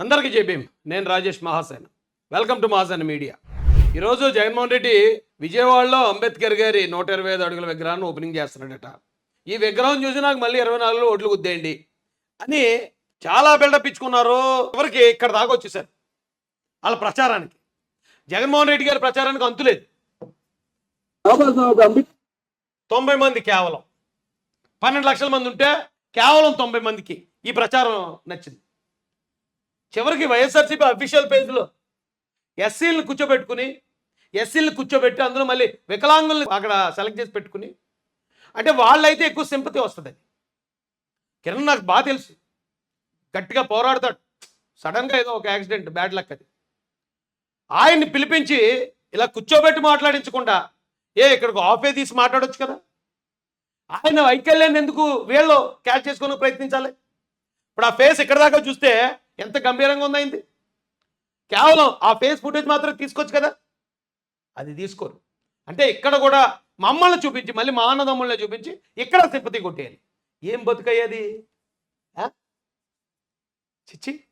అందరికీ చెప్పేం నేను Rajesh Mahasena. Welcome to Mahasena media ఈరోజు జగన్మోహన్ రెడ్డి విజయవాడలో అంబేద్కర్ గారి నూట ఇరవై ఐదు అడుగుల విగ్రహాన్ని ఓపెనింగ్ చేస్తున్నాడట. ఈ విగ్రహం చూసి నాకు మళ్ళీ ఇరవై నాలుగులో ఓట్లు గుద్దేయండి. అని చాలా బిల్డప్ ఇచ్చుకున్నారు. ఎవరికి? ఇక్కడ దాకా వచ్చేసారు. వాళ్ళ ప్రచారానికి. జగన్మోహన్ రెడ్డి గారి ప్రచారానికి అంతులేదు తొంభై మంది కేవలం. పన్నెండు లక్షల మంది ఉంటే కేవలం తొంభై మందికి ఈ ప్రచారం నచ్చింది. చివరికి వైఎస్ఆర్సీపీ అఫీషియల్ పేజ్లో ఎస్సీలను కూర్చోబెట్టుకుని ఎస్సీలను కూర్చోబెట్టి అందులో మళ్ళీ వికలాంగుల్ని అక్కడ సెలెక్ట్ చేసి పెట్టుకుని అంటే వాళ్ళైతే ఎక్కువ సింపతి వస్తుంది. కిరణ్ నాకు బాగా తెలుసు. గట్టిగా పోరాడతాడు. సడన్గా ఏదో ఒక యాక్సిడెంట్ బ్యాడ్ లక్ అది. ఆయన్ని పిలిపించి ఇలా కూర్చోబెట్టి మాట్లాడించకుండా ఏ ఇక్కడికి ఆఫే తీసి మాట్లాడొచ్చు కదా? ఆయన వైకల్యాన్ని ఎందుకు వీళ్ళు క్యాచ్ చేసుకుని ప్రయత్నించాలి? ఇప్పుడు ఆ ఫేస్ ఇక్కడ దాకా చూస్తే ఎంత గంభీరంగా ఉందైంది కేవలం ఆ ఫేస్ ఫుటేజ్ మాత్రం తీసుకోవచ్చు కదా? అది తీసుకోరు. అంటే ఇక్కడ కూడా మమ్మల్ని చూపించి మళ్ళీ మా అన్నదమ్ముల్ని చూపించి ఇక్కడ తిప్పతి కొట్టేయాలి. ఏం బతుకయ్యేది? చిచ్చి?